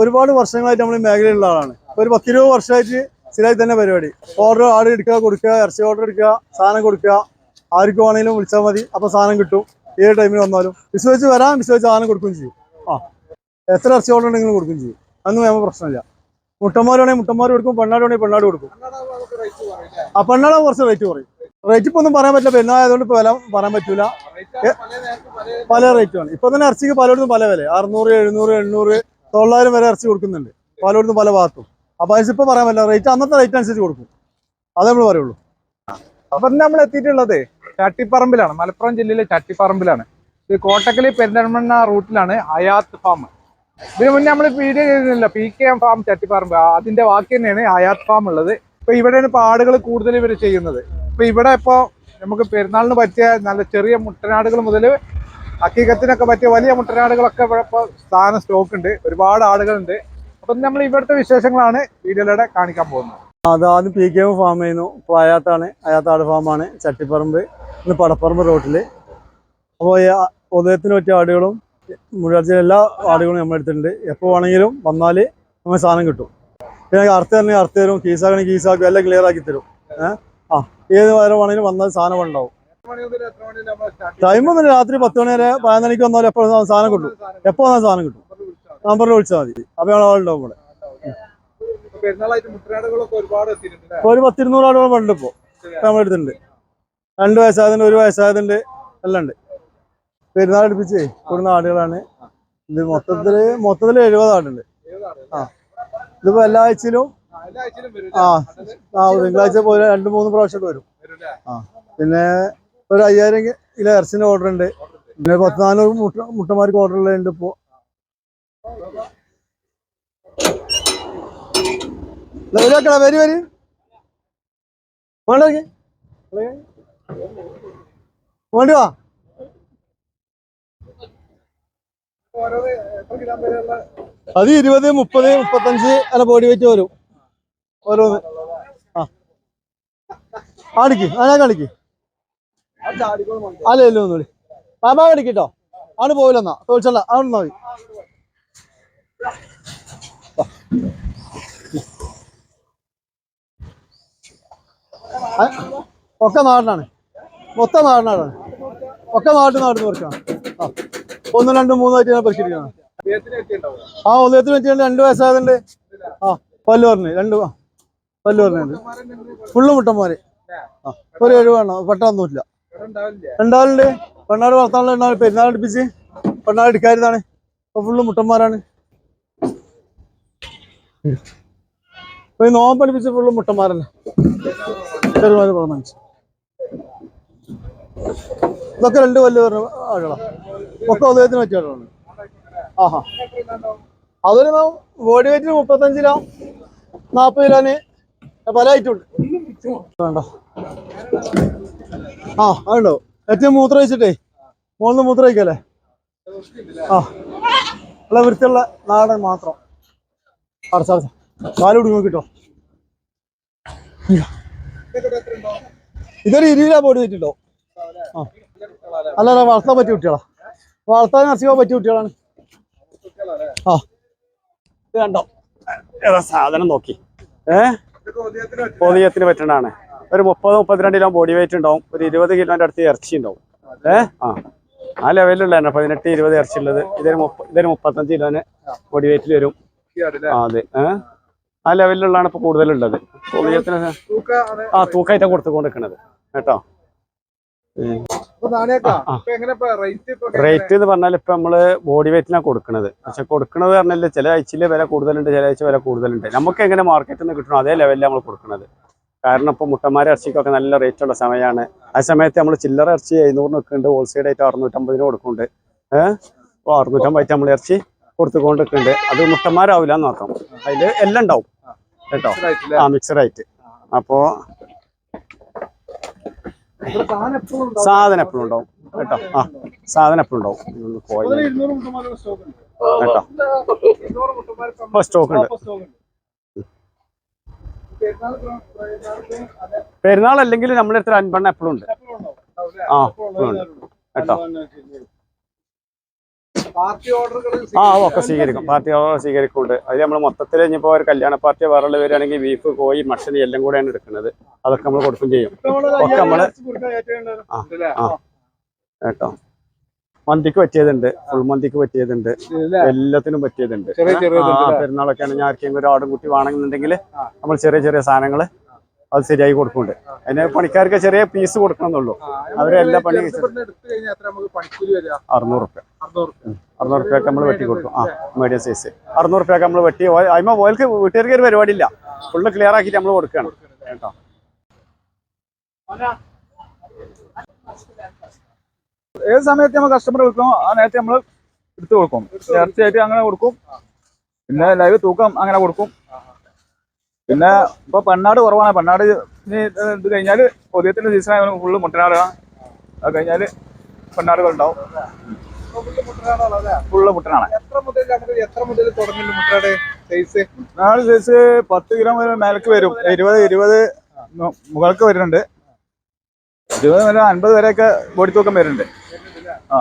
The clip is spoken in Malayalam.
ഒരുപാട് വർഷങ്ങളായിട്ട് നമ്മൾ മേഖലയിലുള്ള ആളാണ്. ഒരു പത്തിരുപത് വർഷമായിട്ട് സ്ഥിരമായി തന്നെ പരിപാടി. ഓർഡർ ആട് എടുക്കുക കൊടുക്കുക ഇറച്ചി ഓർഡർ എടുക്കുക സാധനം കൊടുക്കുക. ആർക്ക് ആണെങ്കിലും വിളിച്ചാൽ മതി. അപ്പോൾ സാധനം കിട്ടും. ഏത് ടൈമിൽ വന്നാലും. വിശ്വസിച്ച് വരാം വിശ്വസിച്ച് സാധനം കൊടുക്കുകയും ചെയ്യും. ആ. എത്ര ഇറച്ചി ഓർഡർ ഉണ്ടെങ്കിലും കൊടുക്കുകയും ചെയ്യും. അതൊന്നും വേണ്ട പ്രശ്നമില്ല. മുട്ടന്മാരാണെങ്കിൽ മുട്ടന്മാർ കൊടുക്കും പെണ്ണാടാണെങ്കിൽ പെണ്ണാട് കൊടുക്കും. ആ പെണ്ണാടാൻ കുറച്ച് റേറ്റ് കുറയും. റേറ്റ് ഇപ്പൊ ഒന്നും പറയാൻ പറ്റില്ല. പെണ്ണായതുകൊണ്ട് ഇപ്പൊ വില പറയാൻ പറ്റൂല. പല റേറ്റുമാണ് ഇപ്പൊ തന്നെ ഇറച്ചിക്ക് പലയിടത്തും പല വില അറുന്നൂറ് എഴുന്നൂറ് എണ്ണൂറ് തൊള്ളായിരം വരെ ഇറച്ചി കൊടുക്കുന്നുണ്ട്. പലയിടത്തും പല ഭാഗത്തും. അപ്പൊ അതിപ്പോ പറയാൻ പറ്റില്ല. റേറ്റ് അന്നത്തെ റേറ്റ് അനുസരിച്ച് കൊടുക്കും. അതേ നമ്മൾ പറയുള്ളൂ. അപ്പൊ നമ്മൾ എത്തിയിട്ടുള്ളത് ചട്ടിപ്പറമ്പിലാണ്. മലപ്പുറം ജില്ലയിലെ ചട്ടിപ്പറമ്പിലാണ്. ഇത് കോട്ടക്കലി പെരിന്തൽമണ്ണ റൂട്ടിലാണ് അയാത്ത് ഫാം ഇതിനു മുന്നേ നമ്മൾ വീഡിയോ ചെയ്തിരുന്നില്ല. P K M farm Chattiparamba. അതിന്റെ ബാക്കി തന്നെയാണ് അയാത്ത് ഫാം ഉള്ളത്. ഇപ്പൊ ഇവിടെയാണ് പാടുകൾ കൂടുതൽ ഇവർ ചെയ്യുന്നത്. ഇപ്പൊ ഇവിടെ ഇപ്പൊ നമുക്ക് പെരുന്നാളിന് പറ്റിയ നല്ല ചെറിയ മുട്ടനാടുകൾ മുതൽ അക്കീകത്തിനൊക്കെ പറ്റിയ വലിയ മുട്ടനാടുകളൊക്കെ ഇവിടെ ഇപ്പോൾ സ്ഥാനം സ്റ്റോക്ക് ഉണ്ട് ഒരുപാട് ആടുകളുണ്ട് അപ്പൊ നമ്മൾ ഇവിടുത്തെ വിശേഷങ്ങളാണ് വീഡിയോയിലൂടെ കാണിക്കാൻ പോകുന്നത്. അത് ആദ്യം പി കെ എം ഫാം ചെയ്യുന്നു ഇപ്പോൾ അയാത്താണ് അയാത്താട് ഫാമാണ് ചട്ടിപ്പറമ്പ് ഇന്ന് പടപ്പറമ്പ് റോട്ടിൽ അപ്പോൾ ഉദയത്തിന് പറ്റിയ ആടുകളും മുഴുവൻ എല്ലാ ആടുകളും നമ്മൾ എടുത്തിട്ടുണ്ട് എപ്പോൾ വേണമെങ്കിലും വന്നാൽ നമ്മൾ സാധനം കിട്ടും. പിന്നെ അർത്ഥ തന്നെ അർത്ഥ തരും കീസാക്കണെങ്കിൽ കീസാക്കും എല്ലാം ക്ലിയർ ആക്കി തരും. ഏഹ് ആ ഏത് നേരം വേണമെങ്കിലും വന്നാൽ സാധനം ഉണ്ടാവും ടൈം ഒന്നും രാത്രി പത്ത് മണി വരെ പതിനൊന്ന് മണിക്ക് വന്നാലും എപ്പോഴും സാധനം കിട്ടും. എപ്പോ വന്നാൽ സാധനം കിട്ടും. നമ്പറിൽ വിളിച്ചാൽ മതി. അപ്പോൾ ഞങ്ങൾ ആളുണ്ടാവും ഇപ്പോൾ ഒരു പത്തിരുന്നൂറ് ആളുകൾ പണ്ട് ഇപ്പോ. നമ്മൾ എടുത്തിട്ടുണ്ട് രണ്ട് വയസ്സായതുണ്ട് ഒരു വയസ്സായതുണ്ട് എല്ലാം ഉണ്ട്. പെരുന്നാൾ എടുപ്പിച്ചേ കൂടുന്ന ആടുകളാണ്. ഇത് മൊത്തത്തിൽ മൊത്തത്തിൽ എഴുപത് ആടുണ്ട്. ആ. ഇതിപ്പോ എല്ലാ ആഴ്ചയിലും ആ ആ തിങ്കളാഴ്ച പോലെ രണ്ട് മൂന്ന് പ്രാവശ്യം വരും. ആ പിന്നെ ഒരു അയ്യായിരം കിലോ ഇറച്ചിന്റെ ഓർഡർ ഉണ്ട്. പിന്നെ പത്ത് മുട്ട മുട്ടമാർക്ക് ഓർഡർ ഉള്ളതുണ്ട് ഇപ്പോ. വരി വരി വരി. വേണ്ട വേണ്ടി വാ. അത് ഇരുപത് മുപ്പത് മുപ്പത്തഞ്ച് അല്ല ബോഡി വെയിറ്റ് വരും. ഓരോന്ന്. ആ. കാണിക്ക് ആ ഞാൻ കാണിക്ക്. അല്ല ഇല്ല ഒന്നുകൂടി. ബാബാ കാണിക്കട്ടോ ആണ് പോയില്ലെന്നാ തോൽച്ചല്ല അവിടെ മതി. ഒക്കെ നാടിനാണ്. മൊത്തം നാടിനാടാണ് ഒക്കെ നാട്ടിൽ നാടിന് പെറുക്കാണ്. ആ ഒന്ന് രണ്ട് മൂന്നായിട്ട് ഞാൻ പെറുക്കിയിരിക്കണം ആ ഉദയത്തിന് വെച്ചിട്ടുണ്ട് രണ്ട് വയസ്സായതുണ്ട്. ആ പല്ല് പറഞ്ഞു രണ്ട് ആ, പല്ല് പറഞ്ഞുണ്ട് ഫുള്ള് മുട്ടന്മാര്. ആ ഒരു എഴുവാണോ പെട്ടെന്നൊന്നുമില്ല രണ്ടാളുണ്ട് പെണ്ണാട് വളർത്താനുള്ള ഉണ്ടാവും പെരുന്നാൾ അടുപ്പിച്ച് പെണ്ണാട് എടുക്കാരുതാണ്. ഇപ്പൊ ഫുള്ള് മുട്ടന്മാരാണ്. നോമ്പ് അടുപ്പിച്ച് ഫുള്ള് മുട്ടന്മാരല്ലേ? ചെറുമാര് പറഞ്ഞു ഇതൊക്കെ രണ്ട് കൊല്ലം പറഞ്ഞ ആളുകളാ. ഒക്കെ ഉദയത്തിന് പറ്റിയ ആളുകളാണ്. ആഹാ. അതൊരു ബോഡി വെയിറ്റിന് മുപ്പത്തഞ്ച് കിലോ നാൽപ്പത് കിലോന് പല ഐറ്റം ഉണ്ട്. വേണ്ട. ആ അതുണ്ടോ? ഏറ്റവും മൂത്രം വെച്ചിട്ടേ മൂന്ന് മൂത്രം വയ്ക്കല്ലേ ആ. നല്ല വൃത്തിയുള്ള നാടൻ മാത്രം. അടച്ച അടച്ച കാൽ കുടുങ്ങി കിട്ടോ ഇതൊരു ഇരുപത് പോടി വെച്ചിട്ടോ ആ. അല്ല അല്ല വളർത്താൻ പറ്റിയ കുട്ടികളാ. വളർത്താൻ അസുഖം പറ്റിയ കുട്ടികളാണ്. ആ. ഇത് കണ്ടോ? ഏതാ സാധനം നോക്കി. ഏ? പൊതിയത്തിന് പറ്റണതാണ്. ഒരു മുപ്പത് മുപ്പത്തിരണ്ട് കിലോ ബോഡി വെയിറ്റ് ഉണ്ടാവും. ഒരു ഇരുപത് കിലോന്റെ അടുത്ത് ഇറച്ചി ഉണ്ടാവും. ഏ? ആ. ആ ലെവലിലുള്ള പതിനെട്ട് ഇരുപത് ഇറച്ചി ഉള്ളത്. ഇതൊരു മുപ്പ ഇതൊരു മുപ്പത്തഞ്ച് കിലോന് ബോഡി വെയിറ്റിൽ വരും. ആ അതെ. ഏ? ആ ലെവലിലുള്ളതാണ് ഇപ്പൊ കൂടുതലുള്ളത്. പൊതിയത്തിന് ആ തൂക്കായിട്ടാണ് കൊടുത്തുകൊണ്ടിരിക്കണത്. കേട്ടോ? റേറ്റ് എന്ന് പറഞ്ഞാൽ ഇപ്പൊ നമ്മൾ ബോഡി വെയിറ്റിനാണ് കൊടുക്കുന്നത് പക്ഷെ കൊടുക്കുന്നത് പറഞ്ഞാൽ ചില ആഴ്ചയിൽ വില കൂടുതലുണ്ട് ചില ആഴ്ച വില കൂടുതലുണ്ട്. നമുക്ക് എങ്ങനെ മാർക്കറ്റിൽ നിന്ന് കിട്ടണോ അതേ ലെവലിൽ നമ്മൾ കൊടുക്കുന്നത് കാരണം ഇപ്പൊ മുട്ടന്മാരെ ഇറച്ചിക്കൊക്കെ നല്ല റേറ്റ് ഉള്ള സമയമാണ്. ആ സമയത്ത് നമ്മൾ ചില്ലറ ഇറച്ചി എഴുന്നൂറിന് വെക്കുന്നുണ്ട് ഹോൾസെയിൽ ആയിട്ട് അറുന്നൂറ്റമ്പതിന് കൊടുക്കുന്നുണ്ട്. ഏഹ് അപ്പോൾ അറുന്നൂറ്റമ്പതായിട്ട് നമ്മൾ ഇറച്ചി കൊടുത്തുകൊണ്ട് നിൽക്കുന്നുണ്ട് അത് മുട്ടന്മാരാവില്ല എന്ന് നോക്കാം അതിൽ എല്ലാം ഉണ്ടാവും. കേട്ടോ? ആ മിക്സഡായിട്ട് അപ്പോ സാധനം എപ്പോഴും ഉണ്ടാവും. കേട്ടോ? ആ സാധനം എപ്പോഴും ഉണ്ടാവും കേട്ടോ? സ്റ്റോക്ക് ഉണ്ട്. പെരുന്നാൾ അല്ലെങ്കിൽ നമ്മുടെ അടുത്ത് അൻപെണ്ണ എപ്പോഴും ഉണ്ട്. ആ ഉണ്ട്. കേട്ടോ. ആ ഒക്കെ സ്വീകരിക്കും. പാർട്ടി ഓർഡർ സ്വീകരിക്കുന്നുണ്ട്. അത് നമ്മൾ മൊത്തത്തിൽ ഇനിയിപ്പോൾ ഒരു കല്യാണ പാർട്ടി വേറെ വരികയാണെങ്കിൽ ബീഫ് കോഴി മട്ടൻ എല്ലാം കൂടെയാണ് എടുക്കുന്നത്. അതൊക്കെ നമ്മൾ കൊടുക്കും ചെയ്യും. ഒക്കെ നമ്മൾ ആ. കേട്ടോ. മന്തിക്ക് പറ്റിയതുണ്ട്. ഫുൾ മന്തിക്ക് പറ്റിയതുണ്ട്. എല്ലാത്തിനും പറ്റിയതുണ്ട്. പെരുന്നാളൊക്കെ ആണെങ്കിൽ ആർക്കെങ്കിലും ഒരു ആടും കുട്ടി വേണമെന്നുണ്ടെങ്കിൽ നമ്മൾ ചെറിയ ചെറിയ സാധനങ്ങൾ അത് ശരിയായി കൊടുക്കുന്നുണ്ട്. അതിന് പണിക്കാർക്ക് ചെറിയ പീസ് കൊടുക്കണമെന്നുള്ളൂ. അവരെ എല്ലാ പണി എടുത്തു കഴിഞ്ഞാൽ എത്ര നമുക്ക് പണിക്കൂലി വരിക? അറുന്നൂറ് റുപ്യ. അറുന്നൂറ് അറുന്നൂറ് റുപ്യൊക്കെ നമ്മൾ വെട്ടി കൊടുക്കും. ആ മീഡിയം സൈസ് അറുന്നൂറ് റുപ്യൊക്കെ നമ്മൾ വെട്ടി അതിമ ഓയിൽക്ക് വീട്ടുകാർക്ക് ഒരു പരിപാടിയില്ല. ഫുള്ള് ക്ലിയർ ആക്കിയിട്ട് നമ്മൾ കൊടുക്കുകയാണ്. കേട്ടോ? ഏത് സമയത്ത് നമ്മൾ കസ്റ്റമർ വിളിക്കും ആ നേരത്തെ നമ്മൾ എടുത്തു കൊടുക്കും. ചർച്ചയായിട്ട് അങ്ങനെ കൊടുക്കും. പിന്നെ ലൈവ് തൂക്കം അങ്ങനെ കൊടുക്കും. പിന്നെ ഇപ്പൊ പെണ്ണാട് കുറവാണ്. പെണ്ണാട് ഇത് കഴിഞ്ഞാൽ ഉദയത്തിന്റെ സീസൺ ഫുള്ള് മുട്ടനാടാണ് അത് കഴിഞ്ഞാൽ പെണ്ണാടുകൾ ഉണ്ടാവും. ഫുള്ള് മുട്ടനാണ്. മുട്ടയുടെ സൈസ് നാല് സൈസ് പത്ത് ഗ്രാം വരെ മേലക്ക് വരും. ഇരുപത് ഇരുപത് മുകൾക്ക് വരുന്നുണ്ട്. ഇരുപത് മുതൽ അൻപത് വരെയൊക്കെ ബോഡി തൂക്കം വരുന്നുണ്ട്. ആ